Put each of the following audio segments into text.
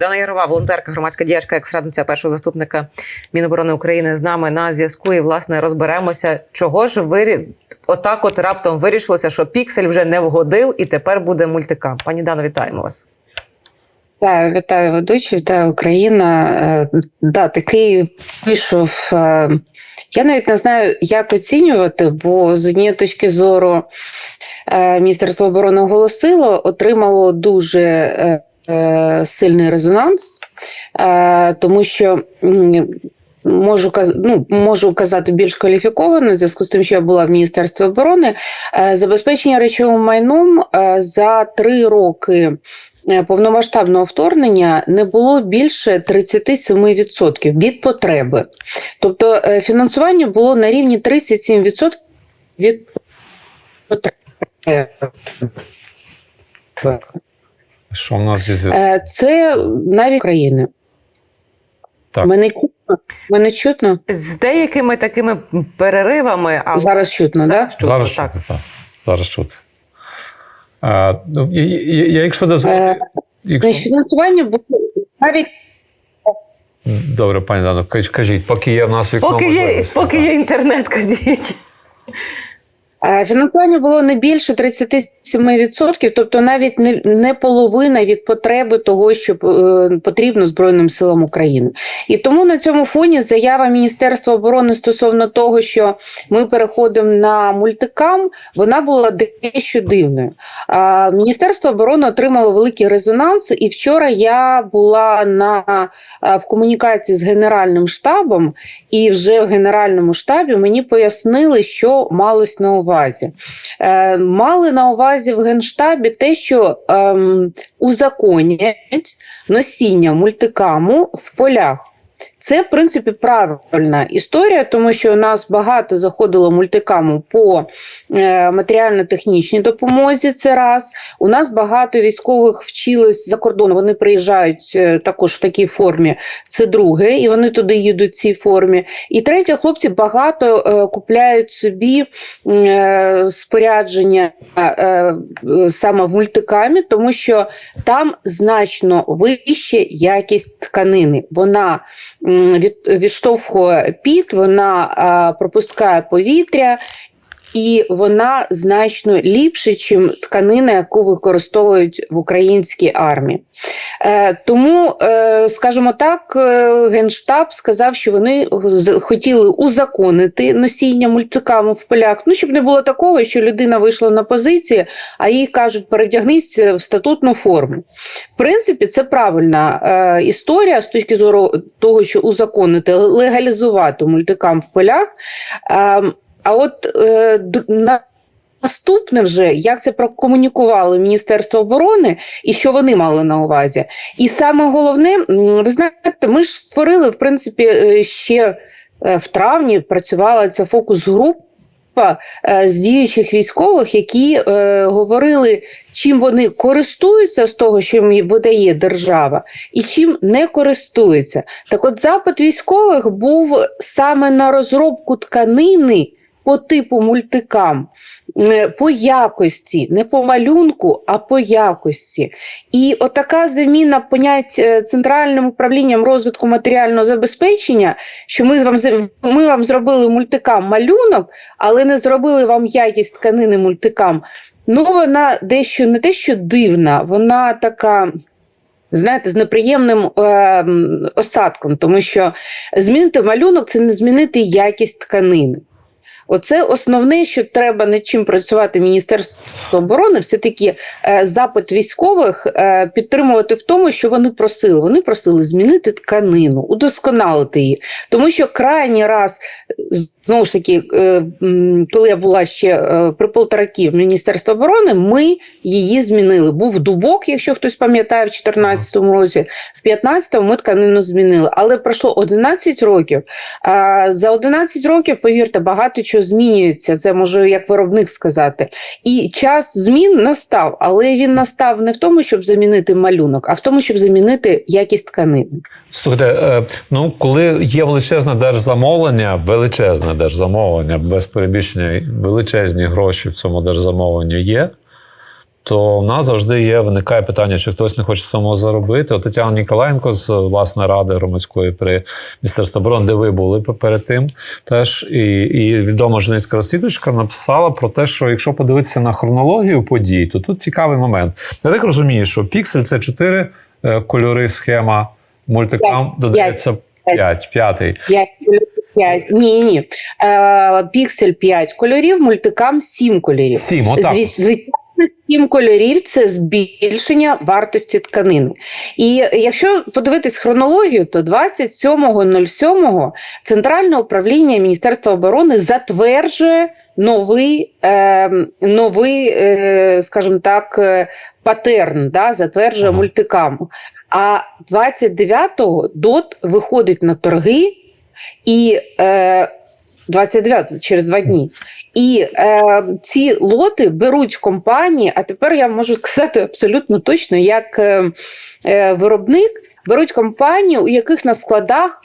Дана Ярова, волонтерка, громадська діячка, екс-радниця першого заступника Міноборони України з нами на зв'язку. І власне розберемося, чого ж вирі... отак, от раптом вирішилося, що піксель вже не вгодив, і тепер буде мультикам. Пані Дано, вітаємо вас. Вітаю, вітаю ведучу, вітаю Україна. Е, Да, такий вийшов. е, Я навіть не знаю, як оцінювати, бо з однієї точки зору е, Міністерство оборони оголосило, отримало дуже сильний резонанс, е, тому що. Можу ну, можу казати більш кваліфіковано в зв'язку з тим, що я була в Міністерстві оборони. Е, Забезпечення речовим майном е, за три роки е, повномасштабного вторгнення не було більше 37% від потреби. Тобто е, фінансування було на рівні 37% від потреби. Що в нас зі зв'язку? Е, Це навіть країни. Так. Мене чутно? Мене чутно? З деякими такими переривами, а Зараз чутно, так? зараз чутно, Зараз так. чути, так. Зараз чути. А, ну, я, я, я, якщо дозволите. Е, Якщо... Значить, фінансування було навіть Добре, пані Дано, кажіть, кажіть, поки є в нас вікно. Поки є, поки є інтернет, кажіть. Е, Фінансування було не більше 37%, тобто навіть не, не половина від потреби того, що е, потрібно Збройним силам України. І тому на цьому фоні заява Міністерства оборони стосовно того, що ми переходимо на мультикам, вона була дещо дивною. Міністерство оборони отримало великий резонанс, і вчора я була на, а, в комунікації з Генеральним штабом, і вже в Генеральному штабі мені пояснили, що малось на увазі. Е, мали на увазі в Генштабі те, що е, узаконять носіння мультикаму в полях. Це, в принципі, правильна історія, тому що у нас багато заходило мультикаму по е, матеріально-технічній допомозі. Це раз. У нас багато військових вчились за кордону. Вони приїжджають е, також в такій формі. Це друге, і вони туди їдуть в цій формі. І третє, хлопці багато е, купляють собі спорядження саме в мультикамі, тому що там значно вища якість тканини. Вона відштовхує піт, вона пропускає повітря. І вона значно ліпше, ніж тканина, яку використовують в українській армії. Е, тому, е, скажімо так, е, Генштаб сказав, що вони хотіли узаконити носіння мультикаму в полях. Ну, щоб не було такого, що людина вийшла на позиції, а їй кажуть, передягнись в статутну форму. В принципі, це правильна історія з точки зору того, що узаконити, легалізувати мультикам в полях. А от е, на Наступне вже, як це прокомунікувало Міністерство оборони і що вони мали на увазі. І саме головне, ви знаєте, ми ж створили, в принципі, е, ще е, в травні працювала ця фокус-група е, з діючих військових, які е, говорили, чим вони користуються з того, що їм видає держава, і чим не користуються. Так от запит військових був саме на розробку тканини по типу мультикам, е, по якості, не по малюнку, а по якості. І отака заміна понять е, центральним управлінням розвитку матеріального забезпечення, що ми вам ми вам зробили мультикам малюнок, але не зробили вам якість тканини мультикам. Ну, вона дещо не те, що дивна, вона така. Знаєте, з неприємним е, осадком, тому що змінити малюнок це не змінити якість тканини. Оце основне, що треба над чим працювати Міністерство оборони, все-таки е, запит військових е, підтримувати в тому, що вони просили. Вони просили змінити тканину, удосконалити її. Тому що крайній раз, знову ж таки, е, коли я була ще при полторакі в Міністерстві оборони, ми її змінили. Був дубок, якщо хтось пам'ятає, в 2014 році, в 2015 ми тканину змінили. Але пройшло 11 років. За 11 років, повірте, багато чого змінюється. Це можу як виробник сказати. І час змін настав, але він настав не в тому, щоб замінити малюнок, а в тому, щоб замінити якість тканини. Слухайте, е, ну коли є величезне держзамовлення, величезне держзамовлення, без перебільшення величезні гроші в цьому держзамовленні є, то в нас завжди є виникає питання, чи хтось не хоче самого заробити. От Тетяна Ніколаєнко з власне ради громадської при Міністерстві оборони, де ви були перед тим, теж і, і відома журналістська розслідувачка написала про те, що якщо подивитися на хронологію подій, то тут цікавий момент. Я так розумію, що піксель це чотири е, кольори, схема, мультикам додається п'ять, п'ятий. 5 5. Ні, ні. Е, піксель 5 кольорів, мультикам 7 кольорів. Сім, отак. Зві- 7 кольорів це збільшення вартості тканини. І якщо подивитись хронологію, то 27.07 Центральне управління Міністерства оборони затверджує новий, е, новий е, скажімо так, е, патерн, да, затверджує Ага. мультикаму. А 29-го ДОТ виходить на торги і е, 29 через два дні. І е, ці лоти беруть компанії, а тепер я можу сказати абсолютно точно, як е, е, виробник, беруть компанії, у яких на складах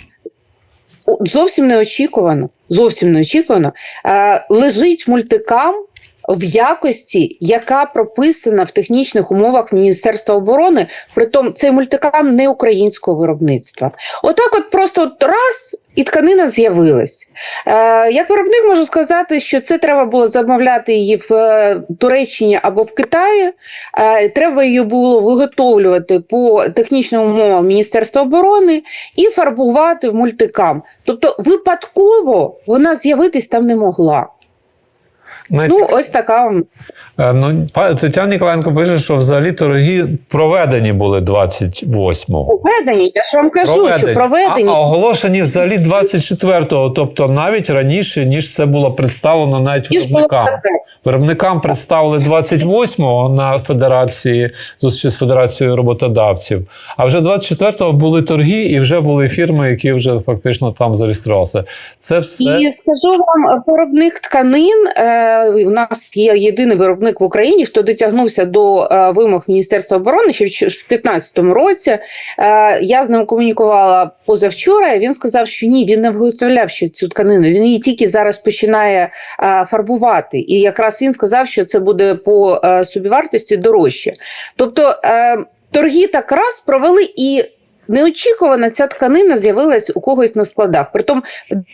зовсім неочікувано, зовсім неочікувано, е, лежить мультикам в якості, яка прописана в технічних умовах Міністерства оборони, притом цей мультикам не українського виробництва. Отак, от просто от раз. І тканина з'явилась. Е, як виробник можу сказати, що це треба було замовляти її в е, Туреччині або в Китаї. Е, треба її було виготовлювати по технічним умовам Міністерства оборони і фарбувати в мультикам. Тобто випадково вона з'явитись там не могла. Ну, ось така. Е, Ну, Тетяна Ніколаєнко пише, що взагалі торги проведені були 28-го. Проведені. Я ж вам кажу, що проведені. А, а оголошені взагалі 24-го, тобто навіть раніше, ніж це було представлено навіть виробникам. Виробникам представили 28-го на федерації зустрічі з федерацією роботодавців. А вже 24-го були торги, і вже були фірми, які вже фактично там зареєструвалися. Це все І скажу вам, виробник тканин. Е, у нас є єдиний виробник в Україні, хто дотягнувся до е, вимог Міністерства оборони ще в 2015 році. Е, я з ним комунікувала позавчора. Він сказав, що ні, він не виготовляв ще цю тканину. Він її тільки зараз починає фарбувати. І якраз він сказав, що це буде по е, собівартості дорожче. Тобто е, торги так раз провели і. Неочікувано ця тканина з'явилась у когось на складах. Притом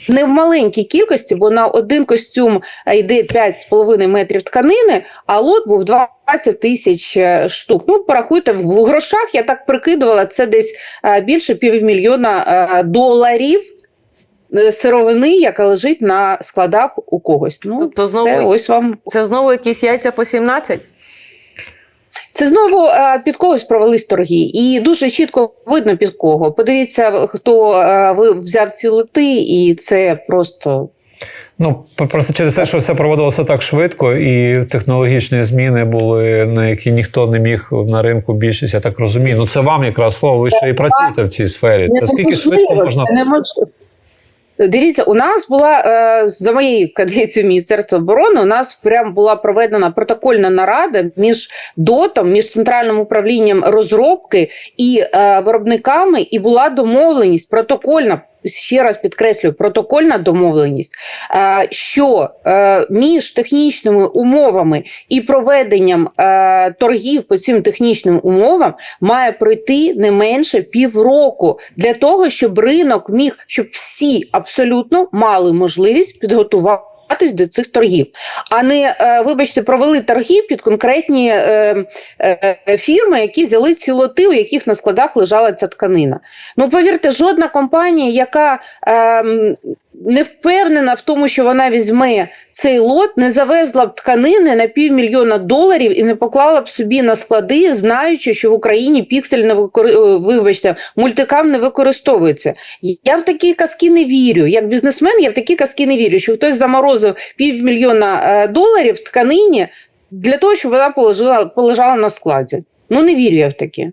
не в маленькій кількості, бо на один костюм е, йде 5,5 метрів тканини, а лот був 20 тисяч штук. Ну, порахуйте, в грошах я так прикидувала, це десь більше півмільйона доларів сировини, яка лежить на складах у когось. Ну, Тобто знову- це ось вам Це знову якісь яйця по 17? Це знову е, під когось провелись торги, і дуже чітко видно під кого. Подивіться, хто е, ви взяв ці лоти, і це просто Ну, просто через те, що все проводилося так швидко, і технологічні зміни були, на які ніхто не міг на ринку більшість, я так розумію. Ну, це вам якраз слово, ви ще і працюєте в цій сфері. Наскільки швидко можна. це неможливо. Дивіться, у нас була е, за моєю каденцією Міністерства оборони. У нас прям була проведена протокольна нарада між ДОТом, між центральним управлінням розробки і е, виробниками, і була домовленість протокольна. Ще раз підкреслюю, протокольна домовленість, е, що е, між технічними умовами і проведенням е, торгів по цим технічним умовам має пройти не менше півроку для того, щоб ринок міг, щоб всі абсолютно мали можливість підготуватись до цих торгів, а не е, вибачте, провели торги під конкретні е, е, фірми, які взяли ці лоти, у яких на складах лежала ця тканина. Ну повірте, жодна компанія, яка е, не впевнена в тому, що вона візьме цей лот, не завезла б тканини на півмільйона доларів і не поклала б собі на склади, знаючи, що в Україні піксель не викори... е, вибачте, мультикам не використовується. Я в такі казки не вірю. Як бізнесмен, я в такі казки не вірю, що хтось заморозив півмільйона е, доларів в тканині для того, щоб вона положила, полежала на складі. Ну не вірю я в таке.